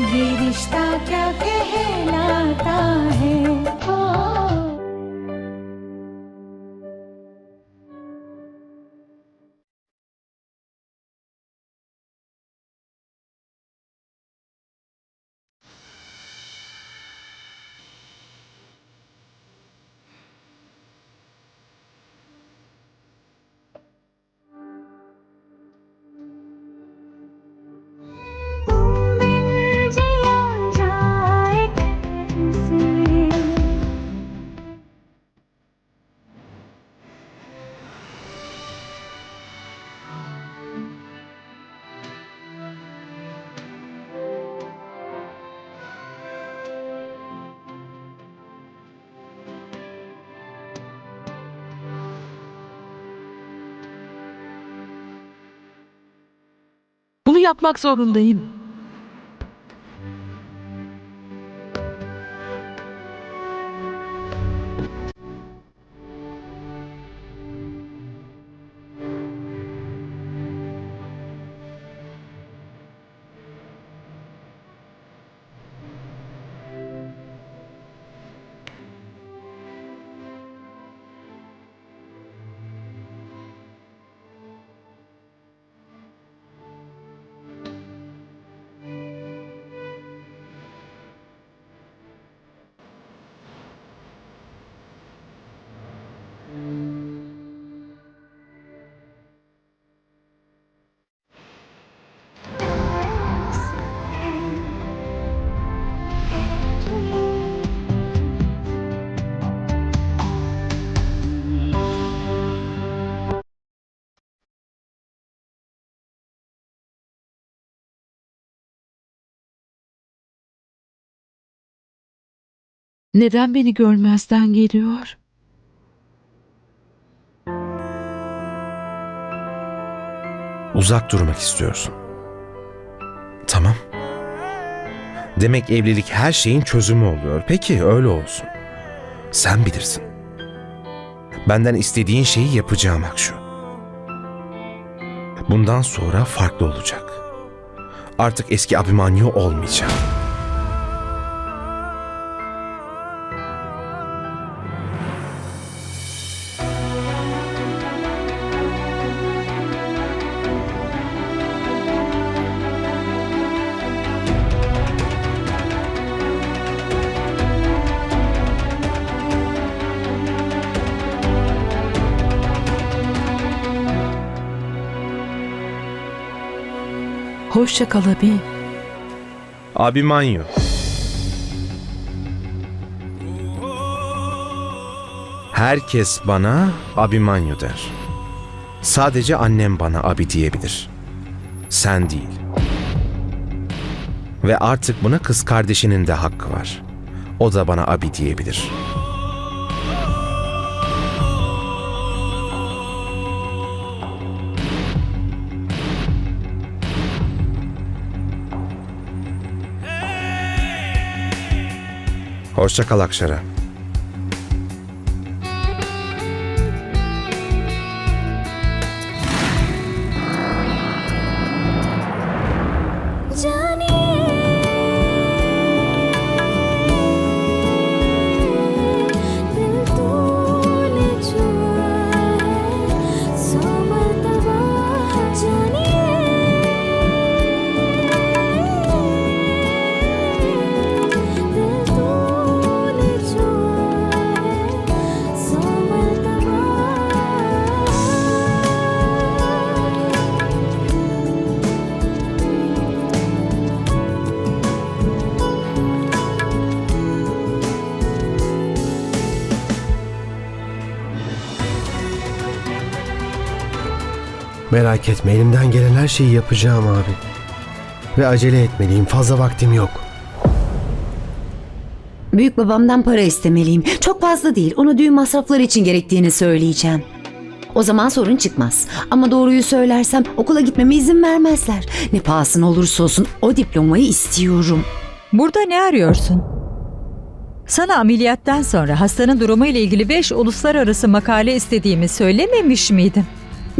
ये रिश्ता क्या कहलाता yapmak zorundayım. Neden beni görmezden geliyor? Uzak durmak istiyorsun. Tamam. Demek evlilik her şeyin çözümü oluyor. Peki öyle olsun. Sen bilirsin. Benden istediğin şeyi yapacağım Akşu. Bundan sonra farklı olacak. Artık eski Abimanyu olmayacağım. Hoşça kal abi. Abimanyu. Herkes bana Abimanyu der. Sadece annem bana abi diyebilir. Sen değil. Ve artık buna kız kardeşinin de hakkı var. O da bana abi diyebilir. Hoşça kal Akşara. Merak etme elimden gelen her şeyi yapacağım abi. Ve acele etmeliyim fazla vaktim yok. Büyük babamdan para istemeliyim. Çok fazla değil. Ona düğün masrafları için gerektiğini söyleyeceğim. O zaman sorun çıkmaz. Ama doğruyu söylersem okula gitmeme izin vermezler. Ne pahasına olursa olsun o diplomayı istiyorum. Burada ne arıyorsun? Sana ameliyattan sonra hastanın durumu ile ilgili 5 uluslararası makale istediğimi söylememiş miydim?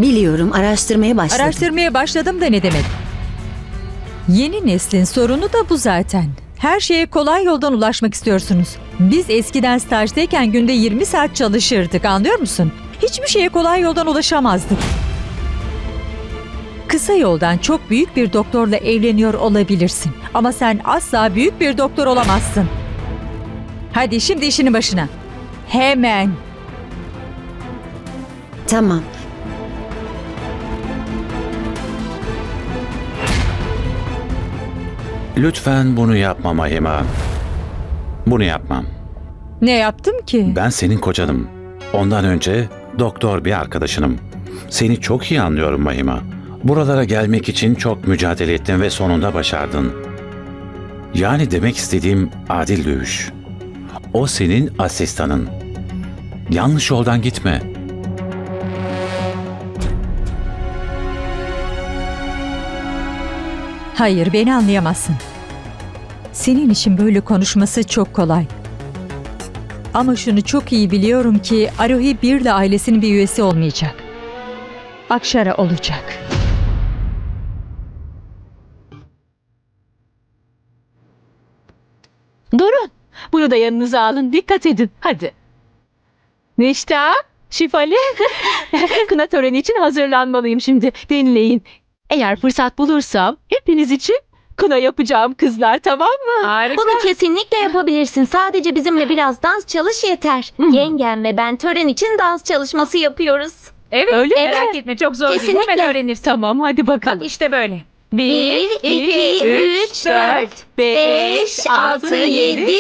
Biliyorum araştırmaya başladım. Araştırmaya başladım da ne demek? Yeni neslin sorunu da bu zaten. Her şeye kolay yoldan ulaşmak istiyorsunuz. Biz eskiden stajdayken günde 20 saat çalışırdık anlıyor musun? Hiçbir şeye kolay yoldan ulaşamazdık. Kısa yoldan çok büyük bir doktorla evleniyor olabilirsin. Ama sen asla büyük bir doktor olamazsın. Hadi şimdi işinin başına. Hemen. Tamam. Lütfen bunu yapma Mahima. Bunu yapmam. Ne yaptım ki? Ben senin kocanım. Ondan önce doktor bir arkadaşınım. Seni çok iyi anlıyorum Mahima. Buralara gelmek için çok mücadele ettin ve sonunda başardın. Yani demek istediğim adil dövüş. O senin asistanın. Yanlış yoldan gitme. Hayır, beni anlayamazsın. Senin için böyle konuşması çok kolay. Ama şunu çok iyi biliyorum ki Arohi Birla ailesinin bir üyesi olmayacak. Akşara olacak. Durun. Bunu da yanınıza alın. Dikkat edin. Hadi. Neşta, Şifali. Kına töreni için hazırlanmalıyım şimdi. Dinleyin. Eğer fırsat bulursam hepiniz için kına yapacağım kızlar tamam mı? Harika. Bunu kesinlikle yapabilirsin. Sadece bizimle biraz dans çalış yeter. Yengem ve ben tören için dans çalışması yapıyoruz. Evet. Öyle mi? Merak etme çok zor değil. Kesinlikle. Hemen öğrenir. Tamam hadi bakalım. işte böyle. Bir, 1, 2, 3, 4, 5, 6, 7,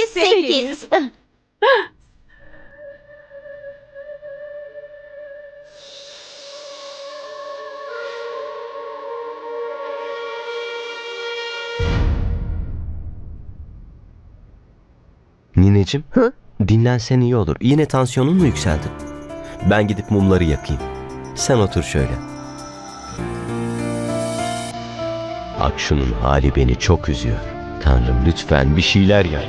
8. Nineciğim, dinlensen iyi olur. Yine tansiyonun mu yükseldi? Ben gidip mumları yakayım. Sen otur şöyle. Bak şunun hali beni çok üzüyor. Tanrım lütfen bir şeyler yap.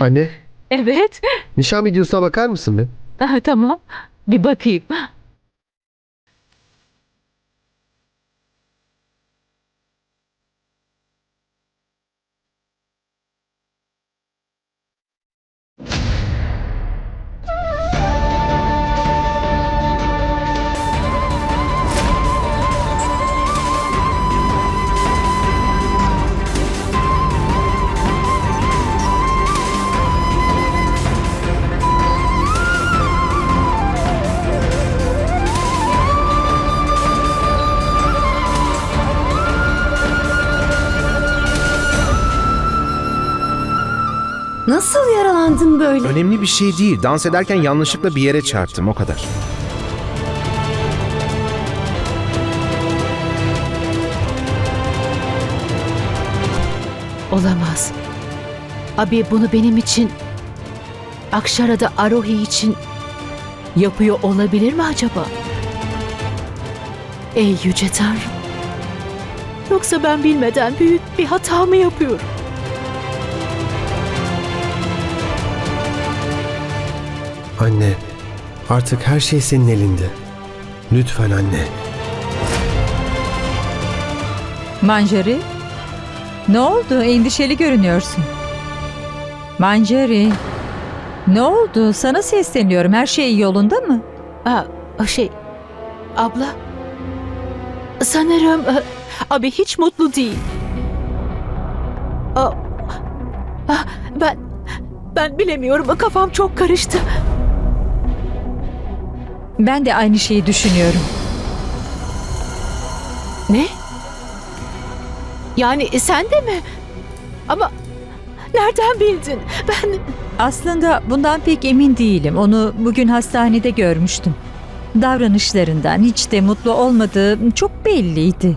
Anne, Evet. nişan videosuna bakar mısın be? Aha, tamam. Bir bakayım. Böyle? Önemli bir şey değil. Dans ederken yanlışlıkla bir yere çarptım o kadar. Olamaz. Abi bunu benim için Akşara'da Arohi için yapıyor olabilir mi acaba? Ey yüce Tanrım. Yoksa ben bilmeden büyük bir hata mı yapıyorum? Anne, artık her şey senin elinde. Lütfen anne. Manjari? Ne oldu? Endişeli görünüyorsun. Manjari. Ne oldu? Sana sesleniyorum. Her şey yolunda mı? Aa, şey, abla. Sanırım e, abi hiç mutlu değil. Aa, ah, ben, ben bilemiyorum. Kafam çok karıştı. Ben de aynı şeyi düşünüyorum. Ne? Yani e, sen de mi? Ama nereden bildin? Ben Aslında bundan pek emin değilim. Onu bugün hastanede görmüştüm. Davranışlarından hiç de mutlu olmadığı çok belliydi.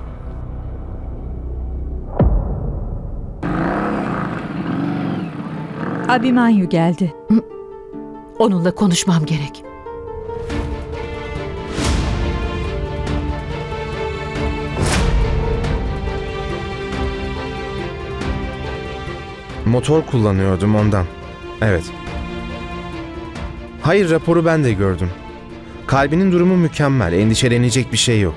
Abimanyu geldi. onunla konuşmam gerek. Motor kullanıyordum ondan. Evet. Hayır raporu ben de gördüm. Kalbinin durumu mükemmel. Endişelenecek bir şey yok.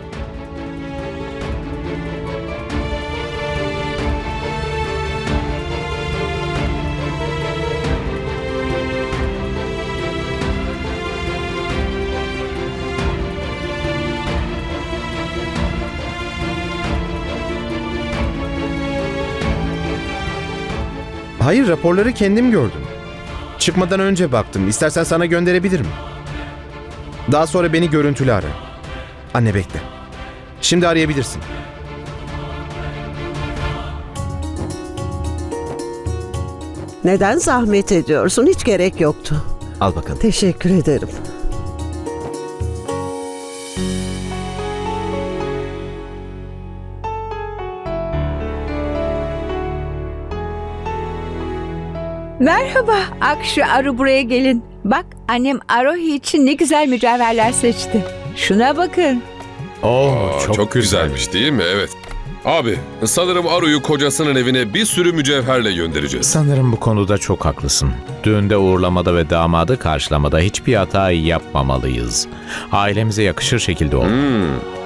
Hayır raporları kendim gördüm. Çıkmadan önce baktım. İstersen sana gönderebilirim. Daha sonra beni görüntülü ara. Anne bekle. Şimdi arayabilirsin. Neden zahmet ediyorsun? Hiç gerek yoktu. Al bakalım. Teşekkür ederim. Merhaba Akşu Aru buraya gelin. Bak annem Arohi için ne güzel mücevherler seçti. Şuna bakın. Oo, Aa, çok, güzelmiş değil mi? Evet. Abi sanırım Aru'yu kocasının evine bir sürü mücevherle göndereceğiz. Sanırım bu konuda çok haklısın. Düğünde uğurlamada ve damadı karşılamada hiçbir hata yapmamalıyız. Ailemize yakışır şekilde ol. Hmm.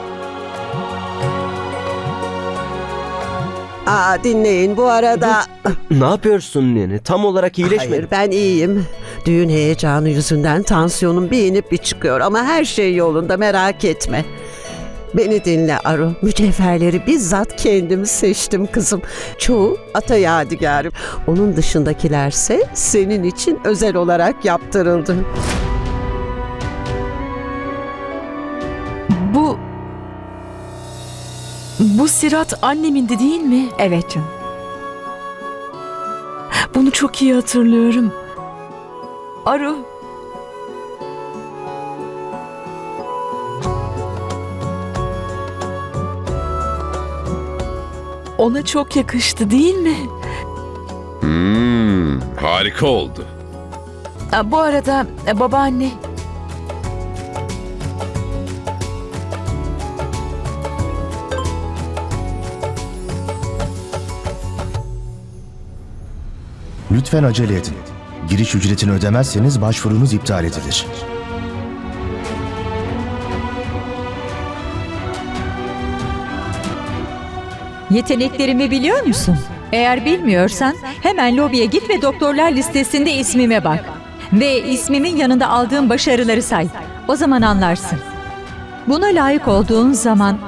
Aa dinleyin bu arada... Ne yapıyorsun nene? Tam olarak iyileşmedi. Hayır ben iyiyim. Düğün heyecanı yüzünden tansiyonum bir inip bir çıkıyor ama her şey yolunda merak etme. Beni dinle Aru. Mücevherleri bizzat kendim seçtim kızım. Çoğu ata yadigarım. Onun dışındakilerse senin için özel olarak yaptırıldı. Bu sirat annemindi değil mi? Evet canım. Bunu çok iyi hatırlıyorum. Aru. Ona çok yakıştı değil mi? Hmm, harika oldu. Aa, Bu arada babaanne Lütfen acele edin. Giriş ücretini ödemezseniz başvurunuz iptal edilir. Yeteneklerimi biliyor musun? Eğer bilmiyorsan hemen lobiye git ve doktorlar listesinde ismime bak. Ve ismimin yanında aldığım başarıları say. O zaman anlarsın. Buna layık olduğun zaman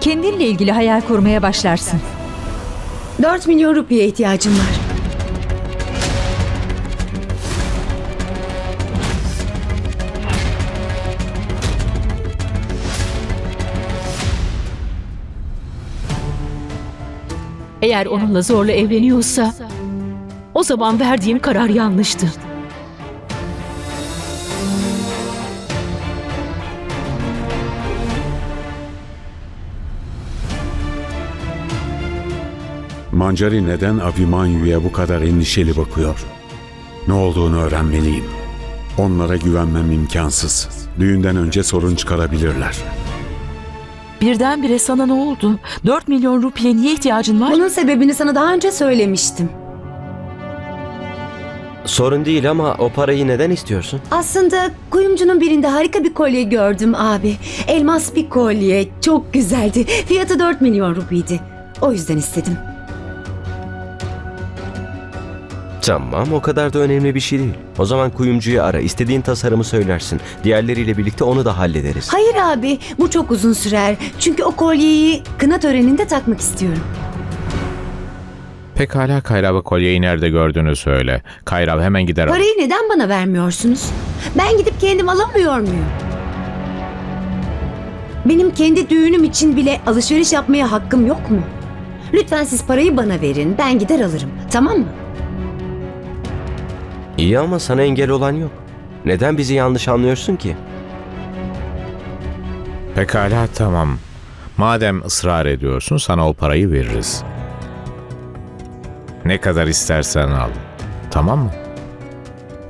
kendinle ilgili hayal kurmaya başlarsın. 4 milyon rupiye ihtiyacım var. Eğer onunla zorla evleniyorsa o zaman verdiğim karar yanlıştı. Mancari neden Abimanyu'ya bu kadar endişeli bakıyor? Ne olduğunu öğrenmeliyim. Onlara güvenmem imkansız. Düğünden önce sorun çıkarabilirler. Birdenbire sana ne oldu? 4 milyon rupiye niye ihtiyacın var? Bunun sebebini sana daha önce söylemiştim. Sorun değil ama o parayı neden istiyorsun? Aslında kuyumcunun birinde harika bir kolye gördüm abi. Elmas bir kolye. Çok güzeldi. Fiyatı 4 milyon rupiydi. O yüzden istedim. Tamam o kadar da önemli bir şey değil. O zaman kuyumcuyu ara. istediğin tasarımı söylersin. Diğerleriyle birlikte onu da hallederiz. Hayır abi bu çok uzun sürer. Çünkü o kolyeyi kına töreninde takmak istiyorum. Pekala Kayrav'a kolyeyi nerede gördüğünü söyle. Kayrav hemen gider alır. Parayı neden bana vermiyorsunuz? Ben gidip kendim alamıyor muyum? Benim kendi düğünüm için bile alışveriş yapmaya hakkım yok mu? Lütfen siz parayı bana verin. Ben gider alırım. Tamam mı? İyi ama sana engel olan yok. Neden bizi yanlış anlıyorsun ki? Pekala tamam. Madem ısrar ediyorsun sana o parayı veririz. Ne kadar istersen al. Tamam mı?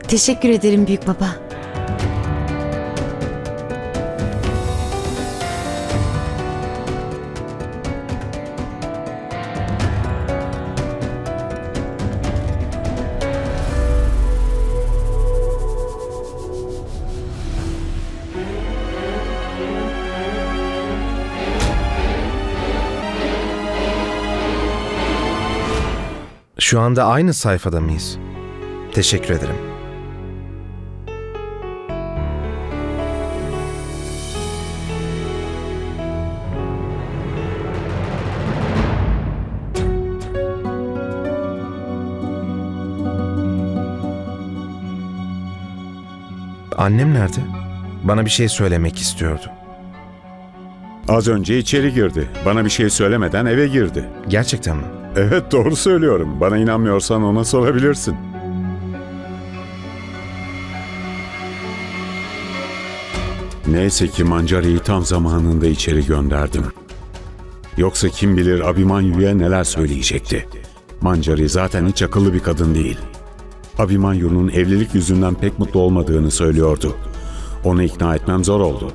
Teşekkür ederim büyük baba. Şu anda aynı sayfada mıyız? Teşekkür ederim. Annem nerede? Bana bir şey söylemek istiyordu. Az önce içeri girdi. Bana bir şey söylemeden eve girdi. Gerçekten mi? Evet doğru söylüyorum. Bana inanmıyorsan ona sorabilirsin. Neyse ki Mancari'yi tam zamanında içeri gönderdim. Yoksa kim bilir Abimanyu'ya neler söyleyecekti. Mancari zaten hiç akıllı bir kadın değil. Abimanyu'nun evlilik yüzünden pek mutlu olmadığını söylüyordu. Onu ikna etmem zor oldu.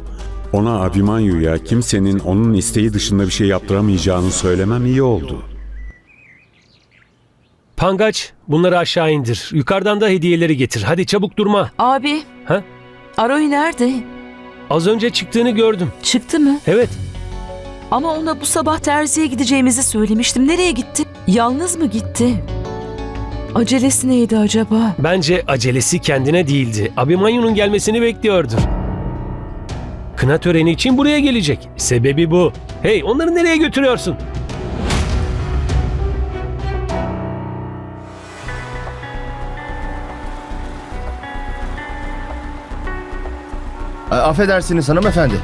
Ona Abimanyu'ya kimsenin onun isteği dışında bir şey yaptıramayacağını söylemem iyi oldu. Pangaç bunları aşağı indir. Yukarıdan da hediyeleri getir. Hadi çabuk durma. Abi. Ha? Aroy nerede? Az önce çıktığını gördüm. Çıktı mı? Evet. Ama ona bu sabah terziye gideceğimizi söylemiştim. Nereye gitti? Yalnız mı gitti? Acelesi neydi acaba? Bence acelesi kendine değildi. Abimanyu'nun gelmesini bekliyordur. Kına töreni için buraya gelecek. Sebebi bu. Hey onları nereye götürüyorsun? A- affedersiniz hanımefendi.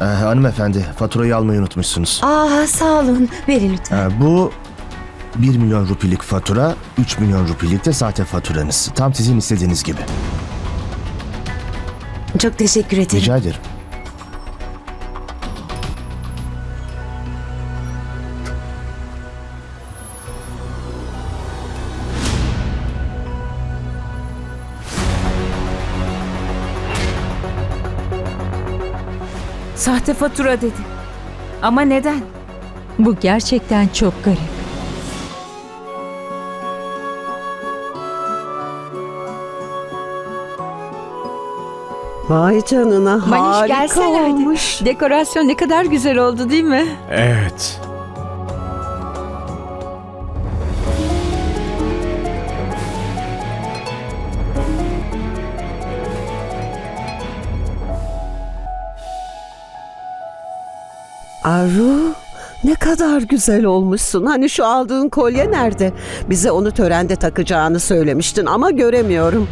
Ee, hanımefendi faturayı almayı unutmuşsunuz. Aa sağ olun. Verin lütfen. Ee, bu 1 milyon rupilik fatura, 3 milyon rupilik de sahte faturanız. Tam sizin istediğiniz gibi. Çok teşekkür ederim. Rica ederim. Sahte fatura dedi. Ama neden? Bu gerçekten çok garip. Vay canına Maniş harika gelsene hadi. olmuş. Dekorasyon ne kadar güzel oldu değil mi? Evet. Aru ne kadar güzel olmuşsun. Hani şu aldığın kolye nerede? Bize onu törende takacağını söylemiştin ama göremiyorum.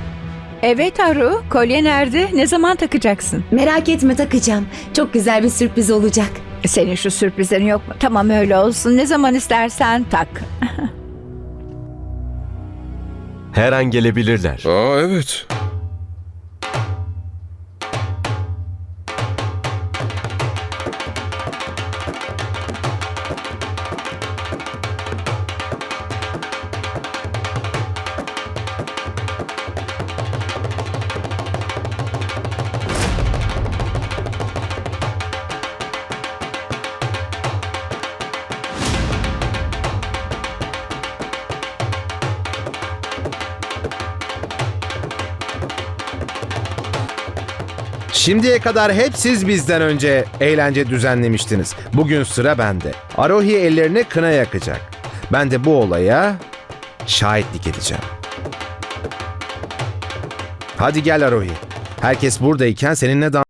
Evet Aru, kolye nerede? Ne zaman takacaksın? Merak etme takacağım. Çok güzel bir sürpriz olacak. Senin şu sürprizlerin yok mu? Tamam öyle olsun. Ne zaman istersen tak. Her an gelebilirler. Aa evet. Şimdiye kadar hep siz bizden önce eğlence düzenlemiştiniz. Bugün sıra bende. Arohi ellerine kına yakacak. Ben de bu olaya şahitlik edeceğim. Hadi gel Arohi. Herkes buradayken seninle dans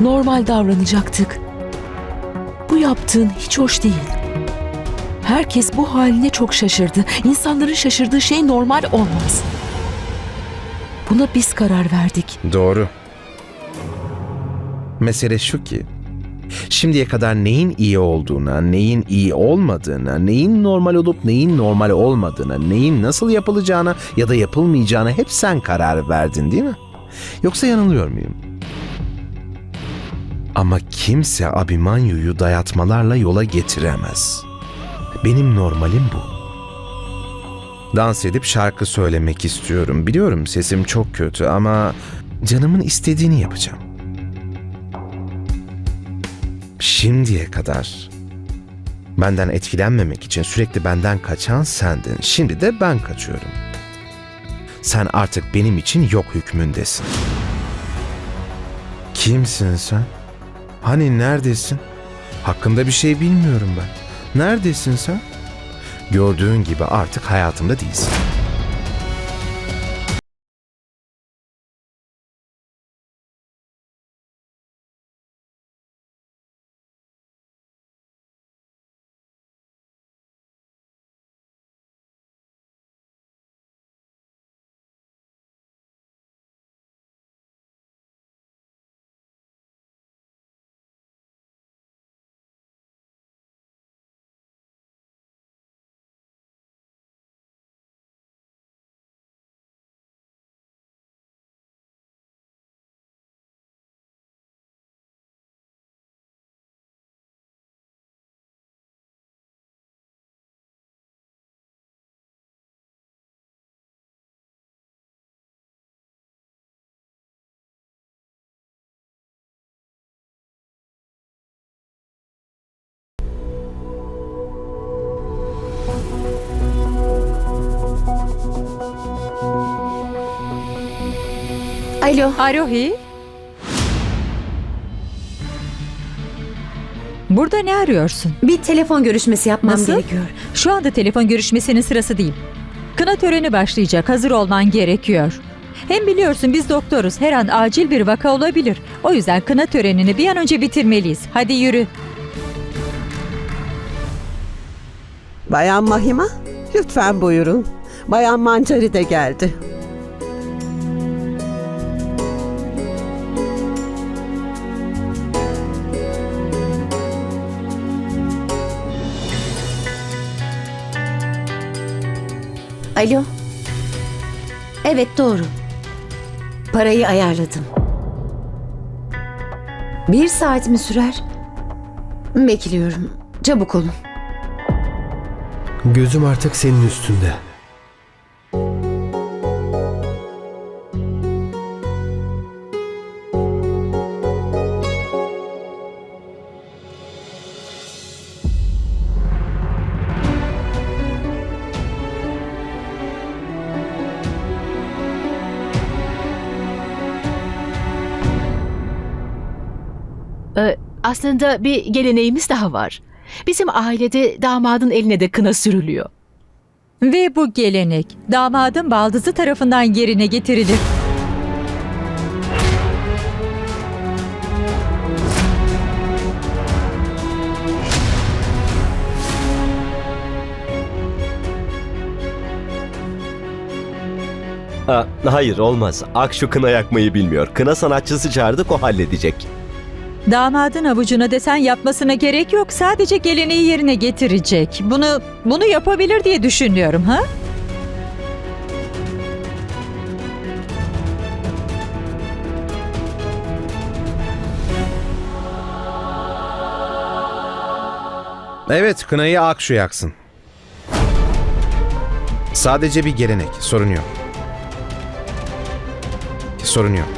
normal davranacaktık. Bu yaptığın hiç hoş değil. Herkes bu haline çok şaşırdı. İnsanların şaşırdığı şey normal olmaz. Buna biz karar verdik. Doğru. Mesele şu ki, şimdiye kadar neyin iyi olduğuna, neyin iyi olmadığına, neyin normal olup neyin normal olmadığına, neyin nasıl yapılacağına ya da yapılmayacağına hep sen karar verdin değil mi? Yoksa yanılıyor muyum? Ama kimse Abimanyu'yu dayatmalarla yola getiremez. Benim normalim bu. Dans edip şarkı söylemek istiyorum. Biliyorum sesim çok kötü ama canımın istediğini yapacağım. Şimdiye kadar benden etkilenmemek için sürekli benden kaçan sendin. Şimdi de ben kaçıyorum. Sen artık benim için yok hükmündesin. Kimsin sen? Hani neredesin? Hakkında bir şey bilmiyorum ben. Neredesin sen? Gördüğün gibi artık hayatımda değilsin. Alo. Arohi. Burada ne arıyorsun? Bir telefon görüşmesi yapmam Nasıl? gerekiyor. Şu anda telefon görüşmesinin sırası değil. Kına töreni başlayacak. Hazır olman gerekiyor. Hem biliyorsun biz doktoruz. Her an acil bir vaka olabilir. O yüzden kına törenini bir an önce bitirmeliyiz. Hadi yürü. Bayan Mahima, lütfen buyurun. Bayan Mancari de geldi. Alo. Evet doğru. Parayı ayarladım. Bir saat mi sürer? Bekliyorum. Çabuk olun. Gözüm artık senin üstünde. Aslında bir geleneğimiz daha var. Bizim ailede damadın eline de kına sürülüyor. Ve bu gelenek damadın baldızı tarafından yerine getirilir. Aa, hayır olmaz. Akşu kına yakmayı bilmiyor. Kına sanatçısı çağırdık o halledecek. Damadın avucuna desen yapmasına gerek yok. Sadece geleneği yerine getirecek. Bunu bunu yapabilir diye düşünüyorum ha? Evet, kınayı Akşu yaksın. Sadece bir gelenek, sorun yok. Sorun yok.